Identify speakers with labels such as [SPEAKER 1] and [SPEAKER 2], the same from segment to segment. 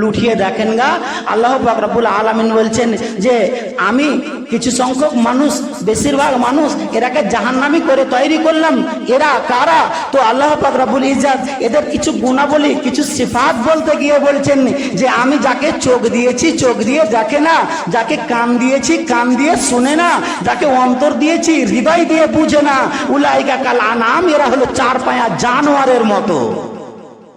[SPEAKER 1] লুঠিয়ে দেখেন গা। আল্লাহ বাকরাবুল আলমিন বলছেন যে, আমি কিছু সংখ্যক মানুষ, বেশিরভাগ মানুষ এরাকে জাহান্নামি করে তৈরি করলাম। এরা কারা? তো আল্লাহ বাকরাবুল ইজাজ এদের কিছু গুণাবলী, কিছু সিফাত বলতে গিয়ে বলছেন যে, আমি যাকে চোখ দিয়েছি, চোখ দিয়ে দেখে না। যাকে কান দিয়েছি, কান দিয়ে শুনে না। যাকে অন্তর দিয়েছি, হৃদয় দিয়ে বুঝে না। উলাইকা কাল আনাম, এরা হলো চার পায়া জানোয়ারের মতো।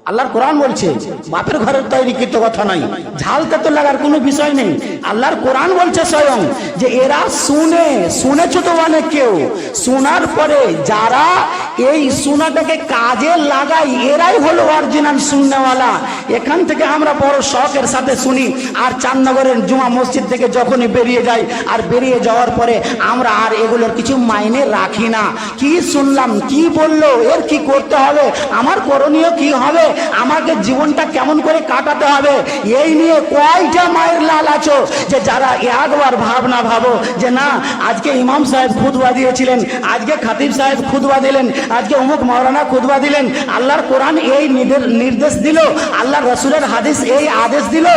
[SPEAKER 1] আল্লাহর কোরআন বলছে, বাপের ঘরের তৈরি কৃত কথা নাই ঝাল তো লাগার কোনো বিষয় নেই। আল্লাহর কোরআন বলছে স্বয়ং যে এরা শুনে, শুনেছ তো অনেক কেউ, শোনার পরে যারা এই শোনাটাকে কাজে লাগাই এরাই হলো অরিজিনাল শুননেওয়ালা এখান থেকে আমরা বড় শখের সাথে শুনি, আর চাঁদনগরের জুমা মসজিদ থেকে যখনই বেরিয়ে যাই, আর বেরিয়ে যাওয়ার পরে আমরা আর এগুলোর কিছু মাইনে রাখি না। কি শুনলাম, কি বলল, এর কি করতে হবে, আমার করণীয় কি হবে, আমাকে জীবনটা কেমন করে কাটাতে হবে, এই নিয়ে কয়টা মায়ের লাল আছো, যে যারা একবার ভাবনা ভাবো যে না, আজকে ইমাম সাহেব খুদবা দিয়েছিলেন, আজকে খাতিব সাহেব খুদবা দিলেন, আজকে অমুক মৌলানা খুদবা দিলেন, আল্লাহর কোরআন এই নির্দে- নির্দেশ দিল, আল্লাহ রসুলের হাদিস এই আদেশ দিল,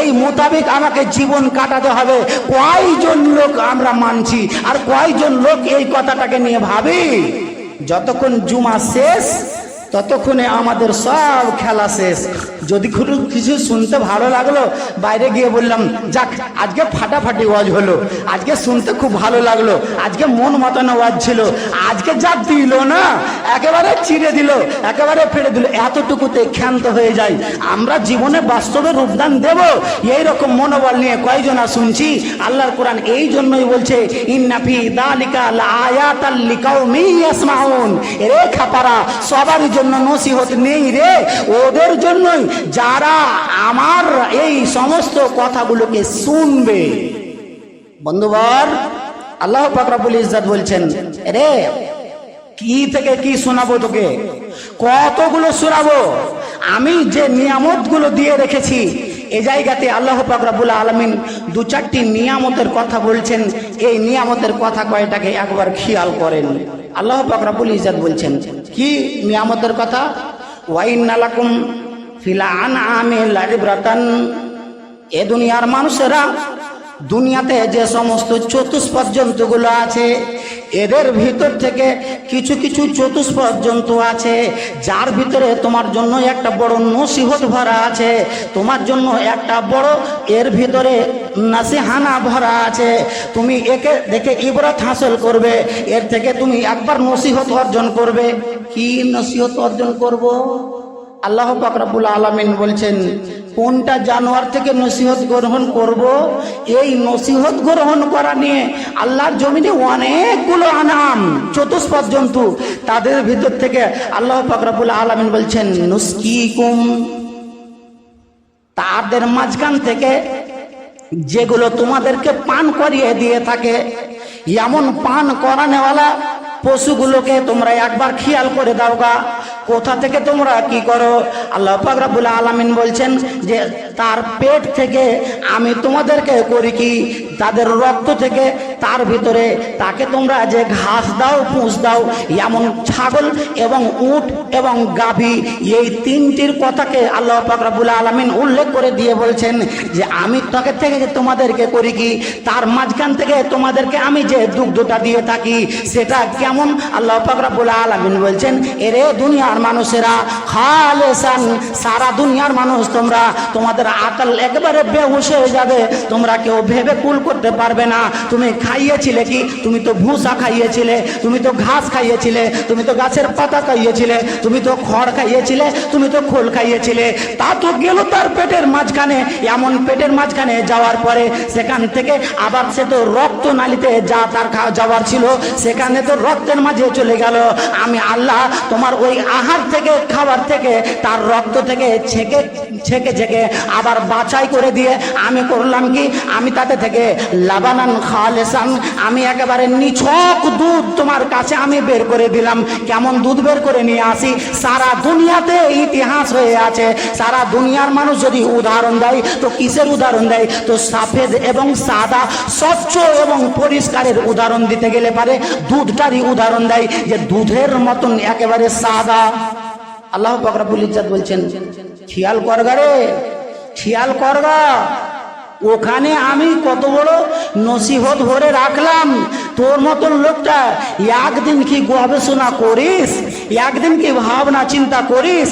[SPEAKER 1] এই মোতাবেক আমাকে জীবন কাটাতে হবে। কয়জন লোক আমরা মানছি, আর কয়জন লোক এই কথাটাকে নিয়ে ভাবি? যতক্ষণ জুমা শেষ ততক্ষণে আমাদের সব খেলা শেষ। যদি কোনো কিছু শুনতে ভালো লাগল, বাইরে গিয়ে বললাম, যাক, আজকে ফাটাফাটি ওয়াজ হলো। আজকে শুনতে খুব ভালো লাগল। আজকে মন মতানো ওয়াজ ছিল। আজকে যা দিল না, একেবারে চিড়ে দিল, একেবারে ফেলে দিল। এতটুকুতে ক্ষান্ত হয়ে যায় আমরা জীবনে বাস্তবে রূপদান দেব। এই রকম মনোবল নিয়ে কয়জনা শুনছি? আল্লাহর কোরআন এই জন্যই বলছে ইন্নাফি দালিকা আয়াতাল লিকাউমি ইয়াসমাউন। রে খাপারা সবারই জন্য নসিহত নেই রে। ওদের জন্যই যারা আমার এই সমস্ত কথাগুলোকে শুনবে। বন্ধুবর আল্লাহ পাকরাবুল ইজ্জাত বলছেন, রে, কি থেকে কি শোনাবো তোকে? কতগুলো শোনাবো? আমি যে নিয়ামতগুলো দিয়ে রেখেছি, এ জায়গাতে আল্লাহ পাকরাবুল আলমিন দু চারটি নিয়ামতের কথা বলছেন। এই নিয়ামতের কথা কয়টাকে একবার খেয়াল করেন? আল্লাহ পাকরাবুল ইজাদ বলছেন কি নিয়ামতের কথা? ওয়াইনালাকুম ফিলা আন আমে লাইব্রাতান। এ দুনিয়ার মানুষেরা দুনিয়াতে যে সমস্ত চতুষ্পদ জন্তুগুলো আছে, এদের ভিতর থেকে কিছু কিছু চতুষ্পদ জন্তু আছে, যার ভিতরে তোমার জন্য একটা বড় নসিহত ভরা আছে, তোমার জন্য একটা বড় এর ভিতরে নাসিহানা ভরা আছে। তুমি একে দেখে ইবরত হাসিল করবে, এর থেকে তুমি একবার নসিহত অর্জন করবে। কি নসিহত অর্জন করব? আল্লাহ পাকরাবুল আলমিন বলছেন, কোনটা জানোয়ার থেকে নসিহত গ্রহণ করব? এই নসিহত গ্রহণ করা নিয়ে আল্লাহর জমিনে অনেকগুলো আনাম, চতুষ্পদ জন্তু, তাদের ভিতর থেকে আল্লাহ পাকরাবুল আলমিন বলছেন, নুস্কিকুম। তাদের মাঝখান থেকে যেগুলো তোমাদেরকে পান করিয়ে দিয়ে থাকে, এমন পান করানেওয়ালা পশুগুলোকে তোমরা একবার খেয়াল করে দাও গা। কোথা থেকে তোমরা কি করো? আল্লাহ ফাকরাবুল আলমিন আলামিন বলছেন যে তার পেট থেকে আমি তোমাদেরকে করি কি? তাদের রক্ত থেকে তার ভিতরে তাকে তোমরা যে ঘাস দাও পুষ দাও, এমন ছাগল এবং উট এবং গাভী, এই তিনটির কথাকে আল্লাহ পাক রাব্বুল আলামিন উল্লেখ করে দিয়ে বলছেন যে আমি তাকে থেকে যে তোমাদেরকে করি কি? তার মাঝখান থেকে তোমাদেরকে আমি যে দুগ্ধটা দিয়ে থাকি, সেটা কেমন? আল্লাহ পাক রাব্বুল আলামিন বলছেন, এরে দুনিয়ার মানুষেরা, খালেসান, সারা দুনিয়ার মানুষ তোমরা তোমাদের আকল একেবারে বেহুশ হয়ে যাবে। তোমরা কেউ ভেবে কুল করতে পারবে না। তুমি খাইয়েছিলে কি? তুমি তো ভুসা খাইয়েছিলে, তুমি তো ঘাস খাইয়েছিলে, তুমি তো গাছের পাতা খাইয়েছিলে, তুমি তো খড় খাইয়েছিলে, তুমি তো খোল খাইয়েছিলে। তা তো গেল তার পেটের মাঝখানে। এমন পেটের মাঝখানে যাওয়ার পরে সেখান থেকে আবার সে তো রক্ত নালিতে যা তার খাওয়া যাওয়ার ছিল, সেখানে তো রক্তের মাঝে চলে গেল। আমি আল্লাহ তোমার ওই আহার থেকে, খাবার থেকে, তার রক্ত থেকে ছেকে ছেকে ছেকে আবার বাছাই করে দিয়ে আমি করলাম কি? আমি তাতে থেকে লাবানান খালেসান, আমি একেবারে নিছক দুধ তোমার কাছে আমি বের করে দিলাম। কেমন দুধ বের করে নিয়ে আসি? সারা দুনিয়াতে ইতিহাস হয়ে আছে। সারা দুনিয়ার মানুষ যদি উদাহরণ দেয়, তো কিসের উদাহরণ দেয়? তো সাফেদ এবং সাদা স্বচ্ছ এবং পরিষ্কারের উদাহরণ দিতে গেলে পারে, দুধটারই উদাহরণ দেয় যে দুধের মতন একেবারে সাদা। আল্লাহ বকরাবুল ইজাদ বলছেন, খেয়াল করগারে খেয়াল করগা। ওখানে আমি কত বড় নসিহত ভরে রাখলাম। তোর মতন লোকটা একদিন কি গবেষণা করিস? একদিন কি ভাবনা চিন্তা করিস,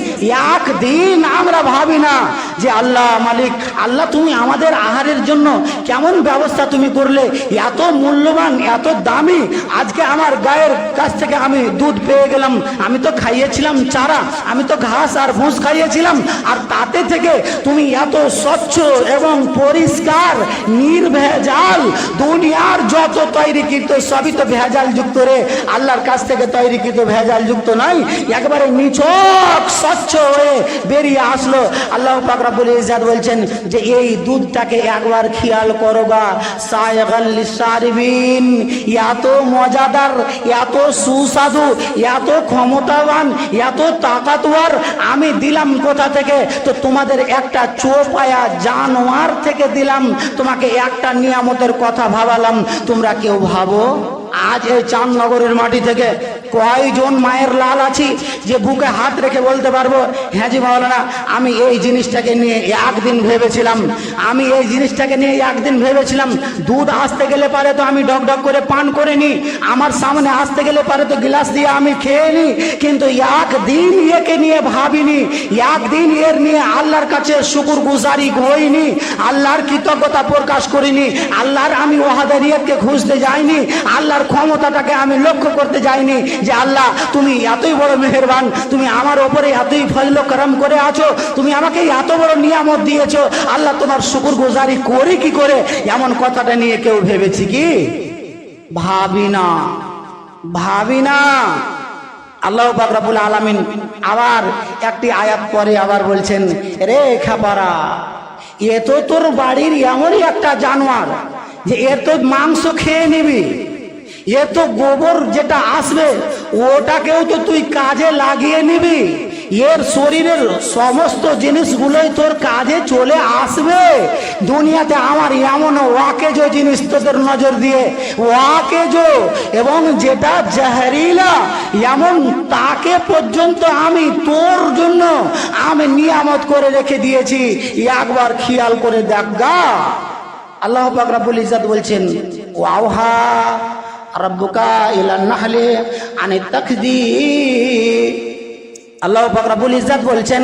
[SPEAKER 1] একদিন আমরা ভাবি না যে আল্লাহ মালিক, আল্লাহ তুমি আমাদের আহারের জন্য কেমন ব্যবস্থা তুমি করলে, এত মূল্যবান, এত দামি, আজকে আমার গায়ের কাছ থেকে আমি দুধ পেয়ে গেলাম, আমি তো খাইয়েছিলাম চারা, আমি তো ঘাস আর ভুষ খাইয়েছিলাম, আর তাতে থেকে তুমি এত স্বচ্ছ এবং পরিষ্কার, নির্ভেজাল, দুনিয়ার যত তৈরি তৈরিকৃত সবই তো ভেজাল যুক্ত রে, আল্লাহর কাছ থেকে তৈরি তৈরিকৃত ভেজাল যুক্ত নাই, একবারে নিছক স্বচ্ছ হয়ে বেরিয়ে আসলো। আল্লাহ পাকরাবুল ইজাদ বলছেন যে, এই দুধটাকে একবার খেয়াল করো গা সায়গাল্লি সারিবিন এত মজাদার, এত সুস্বাদু, এত ক্ষমতাবান, এত তাকাতওয়ার আমি দিলাম কোথা থেকে? তো তোমাদের একটা চোপায়া জানোয়ার থেকে দিলাম। তোমাকে একটা নিয়ামতের কথা ভাবালাম। তোমরা কেউ ভাবো? আজ এই চাঁদনগরের মাটি থেকে কয়জন মায়ের লাল আছি যে বুকে হাত রেখে বলতে পারব হ্যাঁ জি মাওলানা, আমি এই জিনিসটাকে নিয়ে একদিন ভেবেছিলাম। আমি এই জিনিসটাকে নিয়ে একদিন ভেবেছিলাম। দুধ আসতে গেলে পারে তো আমি ডক ডক করে পান করে নি আমার সামনে আসতে গেলে পারে তো গ্লাস দিয়ে আমি খেয়ে নি কিন্তু একদিন একে নিয়ে ভাবিনি, একদিন এর নিয়ে আল্লাহর কাছে শুকুর গুজারি হইনি, আল্লাহর কৃতজ্ঞতা প্রকাশ করিনি, আল্লাহর আমি ওয়াহাদারিয়তকে খুঁজতে যাইনি, আল্লাহর ক্ষমতাটাকে আমি লক্ষ্য করতে যাইনি যে আল্লাহ, তুমি এতই বড় মেহেরবান, তুমি আমার ওপরে এতই ফজল করম করে আছো, তুমি আমাকে এত বড় নিয়ামত দিয়েছ, আল্লাহ তোমার শুকুর গুজারি করি কি করে? এমন কথাটা নিয়ে কেউ ভেবেছি কি? ভাবি না ভাবি না। আল্লাহ বাকরাবুল আলামিন আবার একটি আয়াত পরে আবার বলছেন, রে খাপারা, এ তো তোর বাড়ির এমনই একটা জানোয়ার যে এর তো মাংস খেয়ে নিবি। এ তো গোবর যেটা আসবে, ওটাকেও তো তুই কাজে লাগিয়ে নিবি। এর শরীরের সমস্ত জিনিসগুলোই তোর কাজে চলে আসবে। দুনিয়াতে আমার এমন ওয়াকেজো জিনিস তোদের নজর দিয়ে, ওয়াকেজো। এবং যেটা জাহরিলা, এমন তাকে পর্যন্ত আমি তোর জন্য আমি নিয়ামত করে রেখে দিয়েছি। একবার খেয়াল করে দেখ গা। আল্লাহ পাক রাব্বুল ইজ্জাত বলছেন, ওয়াওহা আল্লাহ পাক রাব্বুল বলছেন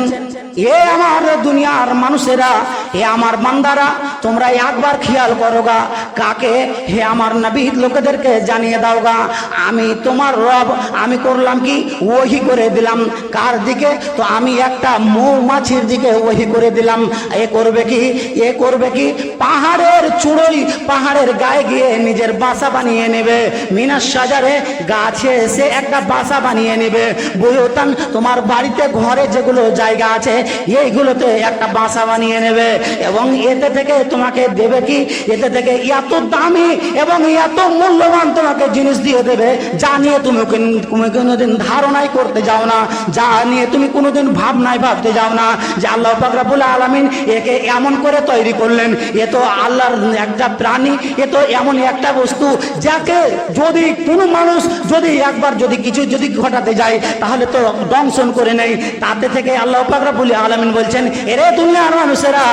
[SPEAKER 1] এ আমার দুনিয়ার মানুষেরা হে আমার বান্দারা, তোমরা একবার খেয়াল করো গা কাকে? হে আমার নবী লোকেদেরকে জানিয়ে দাও গা আমি তোমার রব, আমি করলাম কি? ওহি করে দিলাম। কার দিকে? তো আমি একটা মৌমাছির দিকে ওহি করে দিলাম। এ করবে কি? এ করবে কি? পাহাড়ের চূড়োই পাহাড়ের গায়ে গিয়ে নিজের বাসা বানিয়ে নেবে। মিনাস সাজারে গাছে এসে একটা বাসা বানিয়ে নেবে। বইতান তোমার বাড়িতে ঘরে যেগুলো জায়গা আছে এইগুলোতে একটা বাসা বানিয়ে নেবে। এবং এতে থেকে তোমাকে দেবে কি? এতে থেকে এত দামি এবং এত মূল্যবান তোমাকে জিনিস দিয়ে দেবে, যা নিয়ে তুমি তুমি কোনোদিন ধারণাই করতে যাও না, যা নিয়ে তুমি কোনোদিন ভাবনায় ভাবতে যাও না যে আল্লাহ পাকরাবুল আলমিন একে এমন করে তৈরি করলেন। এ তো আল্লাহর একটা প্রাণী, এ তো এমন একটা বস্তু যাকে যদি কোনো মানুষ যদি একবার যদি কিছু যদি ঘটাতে যায়, তাহলে তো দংশন করে নেই। তাতে থেকে আল্লাহ পাকরাবুল আলমিন বলছেন, এরে তুমি দুনিয়ার মানুষেরা,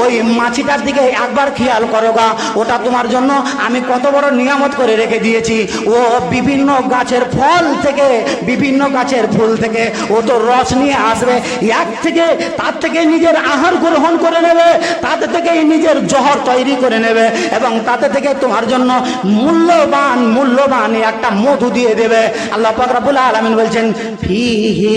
[SPEAKER 1] ওই মাছিটার দিকে একবার খেয়াল করো গা ওটা তোমার জন্য আমি কত বড় নিয়ামত করে রেখে দিয়েছি। ও বিভিন্ন গাছের ফল থেকে, বিভিন্ন গাছের ফুল থেকে, ও তো রস নিয়ে আসবে। এক থেকে, তার থেকে নিজের আহার গ্রহণ করে নেবে তাতে থেকে নিজের জহর তৈরি করে নেবে এবং তাতে থেকে তোমার জন্য মূল্যবান মূল্যবান একটা মধু দিয়ে দেবে। আল্লাহ পাক রাব্বুল আলামিন বলছেন, ফিহি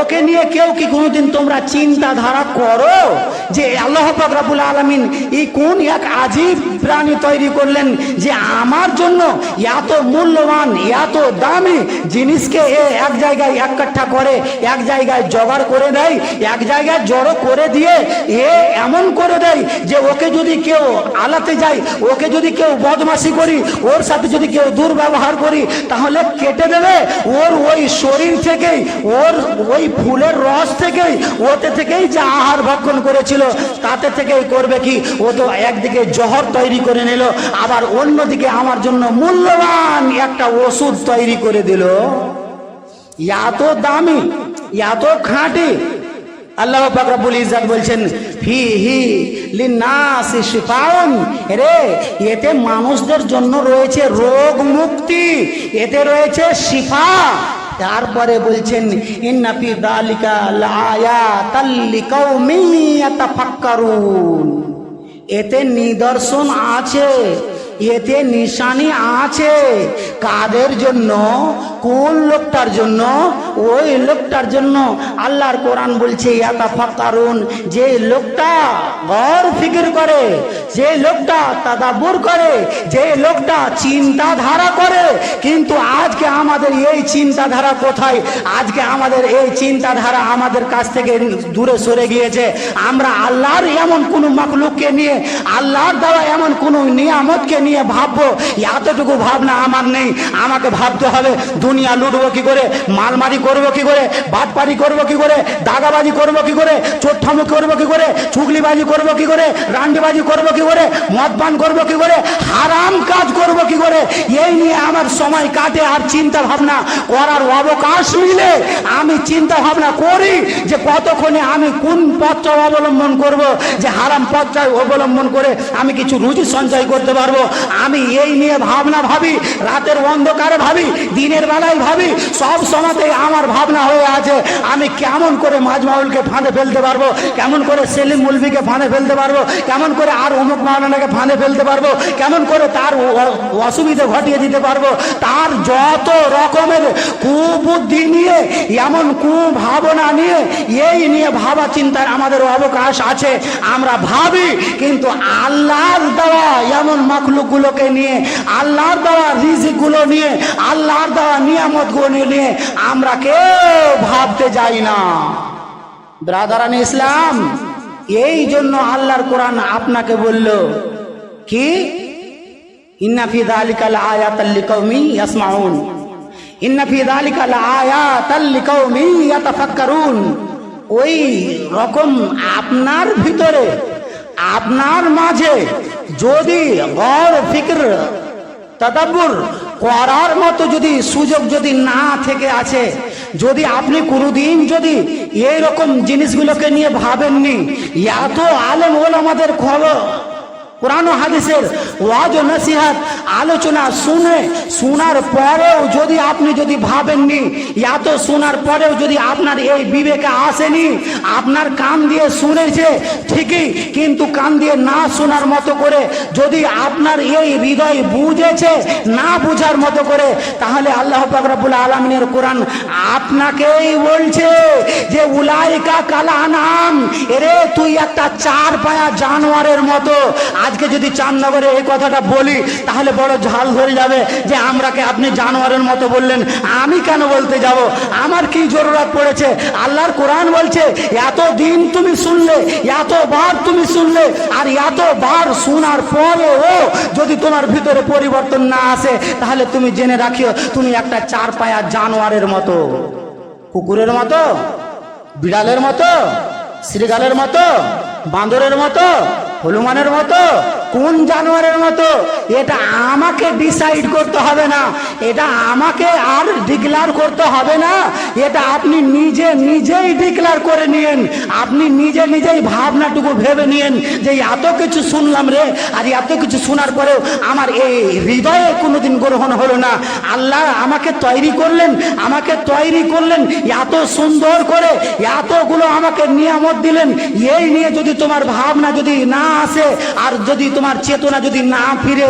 [SPEAKER 1] ওকে নিয়ে কেউ কি কোনোদিন তোমরা চিন্তাধারা করো যে আল্লাহ পাক রাব্বুল আলামিন এই কোন এক আজীব প্রাণী তৈরি করলেন যে আমার জন্য এত মূল্যবান, এত দামি জিনিসকে এ এক জায়গায় এককাঠা করে, এক জায়গায় জোগাড় করে দেয়, এক জায়গায় জড়ো করে দিয়ে এ এমন করে দেয় যে ওকে যদি কেউ আলাতে যায়, ওকে যদি কেউ বদমাসি করি, ওর সাথে যদি কেউ দুর্ব্যবহার করি, তাহলে কেটে দেবে। ওর ওই শরীর থেকেই ওর ওই ফুলের রস থেকেই, ওতে থেকেই যে আহার ভক্ষণ করেছিল, তাতে থেকেই করবে কি? ও তো একদিকে জহর তৈরি করে নিল, আবার অন্যদিকে আমার জন্য মূল্যবান একটা ওষুধ তৈরি করে দিল। এত দামি, এত খাঁটি। আল্লাহ পাক রব্বুল ইজ্জত বলছেন ফি হি শিফাউন। রে, এতে মানুষদের জন্য রয়েছে রোগ মুক্তি, এতে রয়েছে শিফা। তারপরে বলছেন ইন্নাফি দালিকা এতে নিদর্শন আছে। এতে নিশানি আছে। কাদের জন্য? কোন লোকটার জন্য? ওই লোকটার জন্য আল্লাহর কোরআন বলছে যে লোকটা গর ফিকির করে, যে লোকটা তাদাবুর করে, যে লোকটা চিন্তাধারা করে, কিন্তু আজকে আমাদের এই চিন্তাধারা কোথায়? আজকে আমাদের এই চিন্তাধারা আমাদের কাছ থেকে দূরে সরে গিয়েছে। আমরা আল্লাহর এমন কোনো মাকলুককে নিয়ে, আল্লাহর দেওয়া এমন কোনো নিয়ামতকে নিয়ে ভাববো, এতটুকু ভাবনা আমার নেই। আমাকে ভাবতে হবে, দুনিয়া লুটবো কি করে, মালমারি করব কি করে, বাটপারি করব কি করে, দাগাবাজি করব কি করে চোট্টামি করব কি করে, চুগলিবাজি করব কি করে, রান্ডিবাজি করব কি করে মদ পান করব কি করে, হারাম কাজ করব কি করে, এই নিয়ে আমার সময় কাটে আর চিন্তা ভাবনা করার অবকাশ মিলে। আমি চিন্তা ভাবনা করি যে কতক্ষণে আমি কোন পথটা অবলম্বন করব, যে হারাম পথটা অবলম্বন করে আমি কিছু রুচি সঞ্চয় করতে পারব আমি এই নিয়ে ভাবনা ভাবি, রাতের অন্ধকারে ভাবি, দিনের বেলায় ভাবি, সব সময়তে আমার ভাবনা হয়ে আছে, আমি কেমন করে মাজমাউলকে ফাঁদে ফেলতে পারব? কেমন করে সেলিম মুলবিকে ফাঁদে ফেলতে পারব? কেমন করে আর অমুক মাওলানাকে ফাঁদে ফেলতে পারব? কেমন করে তার অসুবিধা ঘটিয়ে দিতে পারব? তার যত রকমের কুবুদ্ধি নিয়ে, এমন কুভাবনা নিয়ে, এই নিয়ে ভাবা চিন্তার আমাদের অবকাশ আছে। আমরা ভাবি, কিন্তু আল্লাহর দেওয়া এমন মাখলুকগুলোকে নিয়ে, আল্লাহর দেওয়া রিজিকগুলো নিয়ে, আল্লাহর দেওয়া নিয়ামতগুলো নিয়ে আমরা কেউ ভাবতে যাই না। ব্রাদারান ইসলাম, এই জন্য আল্লাহর কোরআন আপনাকে বলল, কি? আপনার ভিতরে, আপনার মাঝে যদি গড় ফিক্র, তদাব্বুর করার মতো যদি সুযোগ যদি না থেকে আছে, যদি আপনি কোনোদিন যদি এই রকম জিনিসগুলোকে নিয়ে ভাবেননি, এত আলেম হল আমাদের খবর। কোরআন হাদিসের ওয়াজ ও নসিহাত, আলোচনা, শুনে, শোনার পরেও যদি আপনি যদি ভাবেননি এত শোনার পরেও যদি আপনার এই বিবেকে আসেনি, আপনার কান দিয়ে শুনেছে, ঠিকই, কিন্তু কান দিয়ে না শোনার মতো করে যদি আপনার এই হৃদয় বুঝেছে, না বুঝার মতো করে, তাহলে আল্লাহ পাক রব্বুল আলমিনের কোরআন আপনাকেই বলছে যে, উলাইকা কালা নাম এরে তুই একটা চার পায়া জানোয়ারের মতো আজকে যদি চাঁদনগরে এই কথাটা বলি, তাহলে বড় ঝাল ধরে যাবে যে আমরাকে আপনি জানোয়ারের মতো বললেন। আমি কেন বলতে যাব? আমার কি জরুরত পড়েছে? আল্লাহর কোরআন বলছে এত দিন তুমি শুনলে, এতবার তুমি শুনলে, আর এতবার শোনার পরেও যদি তোমার ভিতরে পরিবর্তন না আসে, তাহলে তুমি জেনে রাখিও, তুমি একটা চার পায়া জানোয়ারের মতো। কুকুরের মতো, বিড়ালের মতো শ্রীগালের মতো, বাঁদরের মতো হনুমানের মতো? কোন জানোয়ারের মতো? এটা আমাকে ডিসাইড করতে হবে না। এটা আমাকে আর ডিক্লার করতে হবে না। এটা আপনি নিজে, নিজেই ডিক্লার করে নিয়েন। আপনি নিজে, নিজেই ভাবনাটুকু ভেবে নিয়েন যে এত কিছু শুনলাম রে, আর এত কিছু শোনার পরেও আমার এই হৃদয়ে কোনোদিন গ্রহণ হলো না। আল্লাহ আমাকে তৈরি করলেন, আমাকে তৈরি করলেন, এত সুন্দর করে, এতগুলো আমাকে নিয়ামত দিলেন। এই নিয়ে যদি তোমার ভাবনা যদি না আসে, আর যদি তোমার চেতনা যদি না ফিরে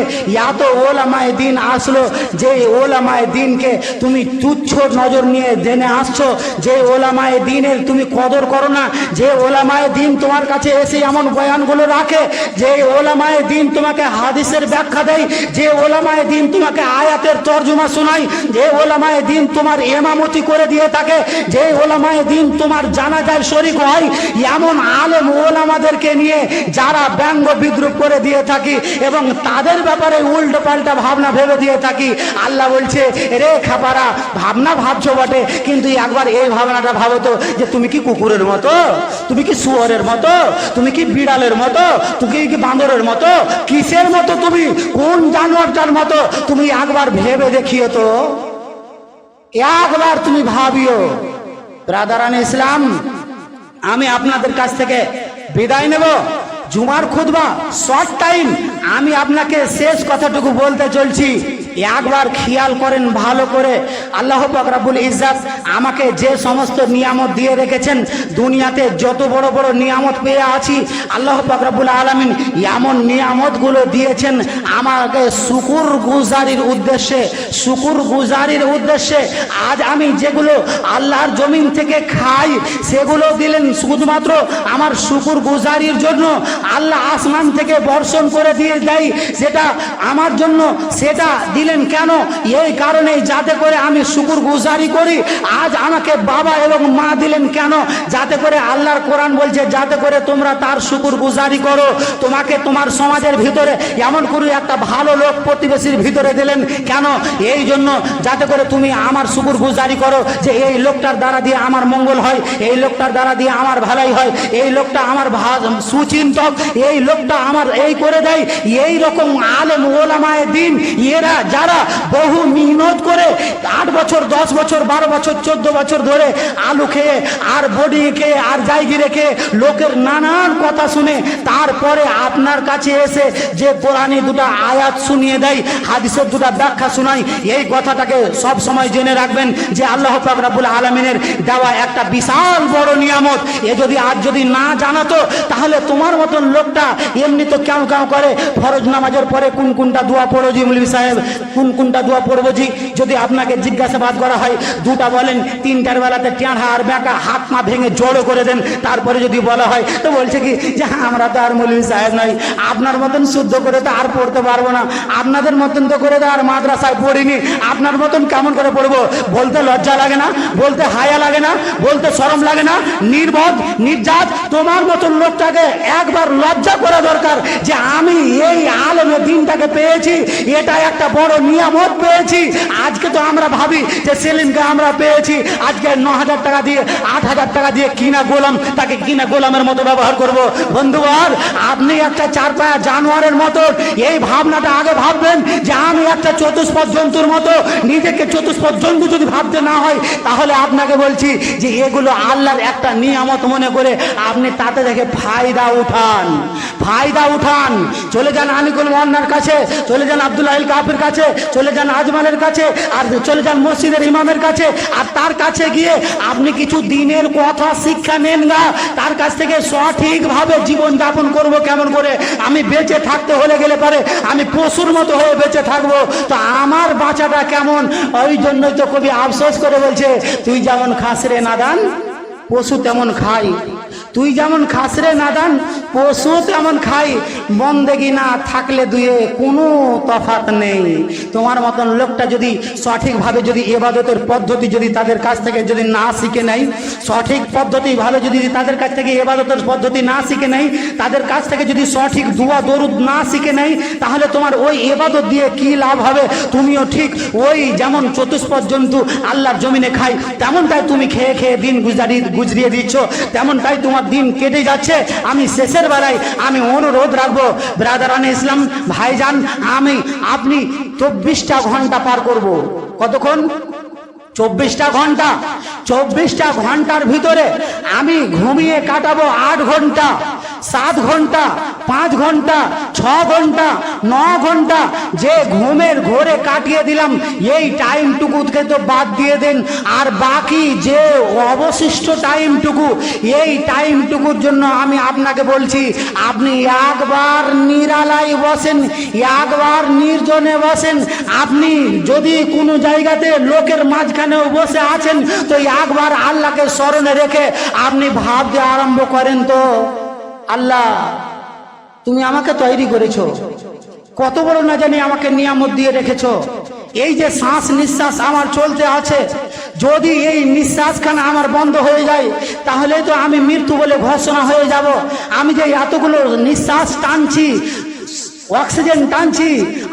[SPEAKER 1] এত ওলামায় দিন আসলো, যে ওলামায় দিনকে তুমি তুচ্ছ নজর নিয়ে জেনে আসছো, যে ওলামায় দিনের তুমি কদর করো না, যে ওলামায় দিন তোমার কাছে এসে এমন বয়ানগুলো রাখে, যে ওলামায় দিন তোমাকে হাদিসের ব্যাখ্যা দেয়, যে ওলামায় দিন তোমাকে আয়াতের তর্জমা শোনায়, যে ওলামায় দিন তোমার এমামতি করে দিয়ে থাকে, যে ওলামায় দিন তোমার জানাজায় শরিক হয়, এমন আলেম ওলামাদেরকে নিয়ে যারা ব্যঙ্গ বিদ্রুপ করে দিয়ে থাকি এবং তাদের ব্যাপারে উল্টো পাল্টা ভাবনা ভেবে দিয়ে থাকি। আল্লাহ বলছে রে খাপারা ভাবনা ভাবছ বটে, কিন্তু একবার এই ভাবনাটা ভাবো তো যে তুমি কি কুকুরের মতো? তুমি কি শুয়োরের মতো? তুমি কি বিড়ালের মতো? তুমি কি বান্দরের মতো? কিসের মতো তুমি? কোন জানোয়ারটার মতো? তুমি একবার ভেবে দেখিও তো। একবার তুমি ভাবিও, ব্রাদারান ইসলাম, আমি আপনাদের কাছ থেকে বিদায় নেব। জুমার খুদবা শর্ট টাইম আমি আপনাকে শেষ কথাটুকু বলতে চলছি। একবার খেয়াল করেন ভালো করে। আল্লাহ পাকরাবুল ইজ্জাত আমাকে যে সমস্ত নিয়ামত দিয়ে রেখেছেন, দুনিয়াতে যত বড় বড় নিয়ামত পেয়ে আছি, আল্লাহ পাকরাবুল আলমিন এমন নিয়ামতগুলো দিয়েছেন। আমাকে শুকুর গুজারির উদ্দেশ্যে, শুকুর গুজারির উদ্দেশ্যে আজ আমি যেগুলো আল্লাহর জমিন থেকে খাই, সেগুলো দিলেন শুধুমাত্র আমার শুকুর গুজারির জন্য। আল্লাহ আসমান থেকে বর্ষণ করে দিয়ে দেয়, সেটা আমার জন্য, সেটা দিলেন কেন? এই কারণে যাতে করে আমি শুকুর গুজারি করি। আজ আমাকে বাবা এবং মা দিলেন কেন? যাতে করে আল্লাহর কোরআন বলছে, যাতে করে তোমরা তার শুকুর গুজারি করো। তোমাকে তোমার সমাজের ভিতরে এমন করে একটা ভালো লোক প্রতিবেশীর ভিতরে দিলেন কেন? এই জন্য যাতে করে তুমি আমার শুকুর গুজারি করো যে এই লোকটার দ্বারা দিয়ে আমার মঙ্গল হয়, এই লোকটার দ্বারা দিয়ে আমার ভালাই হয়, এই লোকটা আমার সুচিন্তক, এই লোকটা আমার এই করে দেয়। এই রকম আলেম ওলামায় দিন, এরা যারা বহু মেহনত করে আট বছর, দশ বছর, বারো বছর, চোদ্দ বছর ধরে আলু খেয়ে আর বডি খেয়ে আর জায়গি রেখে লোকের নানান কথা শুনে তারপরে আপনার কাছে এসে যে কোরআনে দুটো আয়াত শুনিয়ে দেয়, হাদিসের দুটো ব্যাখ্যা শোনায়, এই কথাটাকে সব সময় জেনে রাখবেন যে আল্লাহ পাক রাব্বুল আলমিনের দেওয়া একটা বিশাল বড় নিয়ামত। এ যদি আজ যদি না জানাতো, তাহলে তোমার মতন লোকটা এমনি তো কেউ কেউ করে ফরজ নামাজের পরে কোন কোনটা দোয়া পড়ো জি মুলবি সাহেব? কোন কোনটা দোয়া পড়ব জি? যদি আপনাকে জিজ্ঞাসাবাদ করা হয় দুটা বলেন তিনটার বেলাতে টেঁড়া আর বেঁকা হাত মা ভেঙে জড়ো করে দেন তারপরে যদি বলা হয় তো বলছে কি যে হ্যাঁ, আমরা তো আর মৌলভী সাহেব নই আপনার মতন শুদ্ধ করে তো আর পড়তে পারব না আপনাদের মতন তো করে তো আর মাদ্রাসায় পড়িনি আপনার মতন কেমন করে পড়ব? বলতে লজ্জা লাগে না বলতে হায়া লাগে না বলতে শরম লাগে না নির্বোধ নির্যাত তোমার মতন লোকটাকে একবার লজ্জা করা দরকার যে আমি এই আলমে দিনটাকে পেয়েছি এটা একটা বড় নিয়ামত পেয়েছি। আজকে তো আমরা ভাবি যে সেলিমকে আমরা পেয়েছি। আজকে ন হাজার টাকা দিয়ে আট হাজার টাকা দিয়ে কিনা গোলাম, তাকে কিনা গোলামের মতো ব্যবহার করব। বন্ধুবার আপনি একটা চার পায়া জানোয়ারের মতো, এই ভাবনাটা আগে ভাববেন যে আমি একটা চতুষ্পদ জন্তুর মতো, নিজেকে চতুষ্পদ জন্তু যদি ভাবতে না হয়, তাহলে আপনাকে বলছি যে এগুলো আল্লাহর একটা নিয়ামত মনে করে আপনি তাতে দেখে ফায়দা উঠান। ফায়দা উঠান। চলে যান আমি আনিকুল মোহান্নার কাছে, চলে যান আব্দুল্লাহ কাপের কাছে চলে যান আজমানের কাছে, আর চলে যান মসজিদের ইমামের কাছে। আর তার কাছে গিয়ে আপনি কিছু দিনের কথা শিক্ষা নেন না। তার কাছ থেকে সঠিকভাবে জীবন যাপন করব কেমন করে? আমি বেঁচে থাকতে হলে গেলে পারে, আমি পশুর মতো হয়ে বেঁচে থাকব। তো আমার বাঁচাটা কেমন? ওই জন্যই তো কবি আফসোস করে বলছে, তুই যেমন খাস রে নাদান, পশু তেমন খাই। তুই যেমন খাস রে নাদান, পশু তেমন খাই। বন্দেগি না থাকলে দুয়ে কোনো তফাত নেই। তোমার মতন লোকটা যদি সঠিকভাবে যদি এবাদতের পদ্ধতি যদি তাদের কাছ থেকে যদি না শিখে নেয়, সঠিক পদ্ধতি ভালো যদি তাদের কাছ থেকে এবাদতের পদ্ধতি না শিখে নেয়, তাদের কাছ থেকে যদি সঠিক দুয়া দরুদ না শিখে নেয়, তাহলে তোমার ওই এবাদত দিয়ে কি লাভ হবে? তুমিও ঠিক ওই যেমন চতুষ্পদ জন্তু আল্লাহর জমিনে খাই তেমনটাই তুমি খেয়ে খেয়ে দিন গুজারি গুজরিয়ে দিচ্ছ, তেমনটাই তোমার দিন কেটে যাচ্ছে। আমি শেষের বেলায় আমি অনুরোধ রাখব ব্রাদারান ইসলাম, ভাইজান, আমি, আপনি চব্বিশটা ঘণ্টা পার করব। কতক্ষণ? চব্বিশটা ঘণ্টা। চব্বিশটা ঘণ্টার ভিতরে আমি ঘুমিয়ে কাটাবো আট ঘণ্টা। সাত ঘণ্টা, পাঁচ ঘণ্টা, ছ ঘণ্টা, ন ঘণ্টা, যে ঘুমের ঘোরে কাটিয়ে দিলাম, এই টাইমটুকুকে তো বাদ দিয়ে দেন। আর বাকি যে অবশিষ্ট টাইমটুকু, এই টাইমটুকুর জন্য আমি আপনাকে বলছি, আপনি একবার নিরালায় বসেন, একবার নির্জনে বসেন। আপনি যদি কোনো জায়গাতে লোকের মাঝখানেও বসে আছেন, তো একবার আল্লাহকে স্মরণে রেখে আপনি ভাবতে আরম্ভ করেন তো। আল্লাহ, তুমি আমাকে তৈরি করেছ। কত বড় না জানি আমাকে নিয়ামত দিয়ে রেখেছ। এই যে শ্বাস নিঃশ্বাস আমার চলতে আছে, যদি এই নিঃশ্বাসখানা আমার বন্ধ হয়ে যায়, তাহলে তো আমি মৃত্যু বলে ঘোষণা হয়ে যাব। আমি যে এতগুলো নিঃশ্বাস টানছি অক্সিজেন টানছি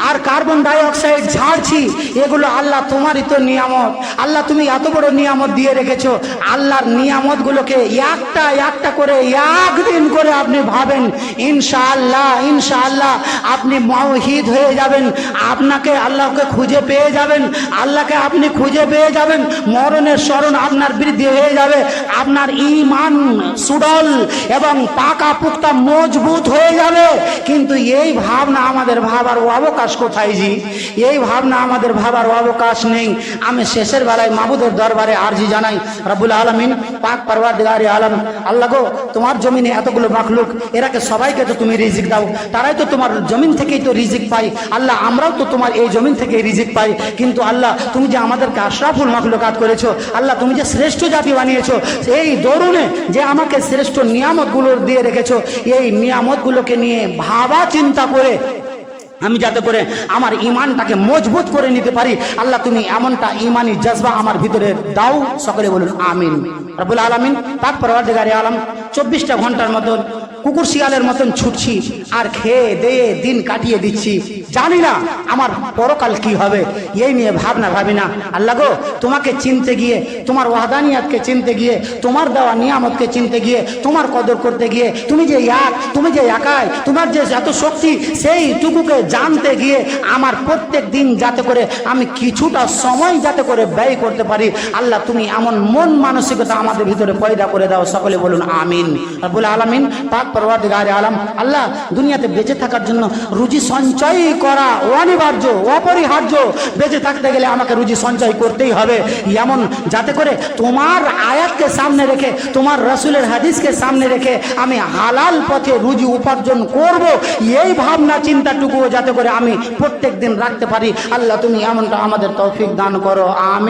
[SPEAKER 1] আর কার্বন ডাই অক্সাইড ছাড়ছি এগুলো আল্লাহ তোমারই তো নিয়ামত। আল্লাহ তুমি এত বড় নিয়ামত দিয়ে রেখেছো, আল্লাহর নিয়ামত গুলোকে একটা একটা করে একদিন করে আপনি ভাবেন, ইনশাআল্লাহ ইনশাআল্লাহ, আপনি মহিদ হয়ে যাবেন, আপনাকে আল্লাহকে খুঁজে পেয়ে যাবেন, আল্লাহকে আপনি খুঁজে পেয়ে যাবেন, মরণের স্মরণ আপনার বৃদ্ধি হয়ে যাবে, আপনার ইমান সুডল এবং পাকা পুক্তা মজবুত হয়ে যাবে, কিন্তু এই ভাবনা আমাদের ভাবার অবকাশ কোথায় জি? এই ভাবনা আমাদের ভাবার অবকাশ নেই। আমি শেষের বেলায় মাবুদের দরবারে আরজি জানাই রাবুল আলমিন, পাক পারবার দিগারি আলম, আল্লাহ গো, তোমার জমিনে এতগুলো মাখলুক এরাকে সবাইকে তো তুমি রিজিক দাও। তারাই তো তোমার জমিন থেকেই তো রিজিক পাই আল্লাহ, আমরাও তো তোমার এই জমিন থেকে রিজিক পাই। কিন্তু আল্লাহ, তুমি যে আমাদেরকে আশরাফুল মাখলুকাত করেছ, আল্লাহ, তুমি যে শ্রেষ্ঠ জাতি বানিয়েছো, এই দরুনে যে আমাকে শ্রেষ্ঠ নিয়ামতগুলো দিয়ে রেখেছো, এই নিয়ামতগুলোকে নিয়ে ভাবা চিন্তা করে আমি যাতে করে আমার ইমানটাকে মজবুত করে নিতে পারি। আল্লাহ তুমি এমনটা ইমানি জজবা আমার ভিতরে দাও। সকলে বলুন, আমিন। রবুল আলমিন। তারপর আলম, চব্বিশটা ঘণ্টার মতন কুকুর শিয়ালের মতন ছুটছি, আর খেয়ে দেয়ে দিন কাটিয়ে দিচ্ছি। জানি না আমার পরকাল কি হবে, এই নিয়ে ভাবনা ভাবি না। আল্লাহ গো, তোমাকে চিনতে গিয়ে, তোমার ওয়াদানিয়াতকে চিনতে গিয়ে, তোমার দেওয়া নিয়ামতকে চিনতে গিয়ে, তোমার কদর করতে গিয়ে, তুমি যে এক, তুমি যে একাই, তোমার যে এত শক্তি, সেইটুকুকে জানতে গিয়ে আমার প্রত্যেক দিন যাতে করে আমি কিছুটা সময় যাতে করে ব্যয় করতে পারি। আল্লাহ, তুমি এমন মন মানসিকতা আমাদের ভিতরে পয়দা করে দাও। সকলে বলুন, আমিন। বলে আলামিন পাক আল্লাহ দুনিয়াতে বেঁচে থাকার জন্য রুজি সঞ্চয় করা অনিবার্য, অপরিহার্য। বেঁচে থাকতে গেলে আমাকে রুজি সঞ্চয় করতেই হবে। এমন যাতে করে তোমার আয়াতকে সামনে রেখে, তোমার রসুলের হাদিসকে সামনে রেখে আমি হালাল পথে রুজি উপার্জন করব। এই ভাবনা, চিন্তাটুকুও যাতে করে আমি প্রত্যেক দিন রাখতে পারি। আল্লাহ তুমি এমনটা আমাদের তৌফিক দান করো। আমি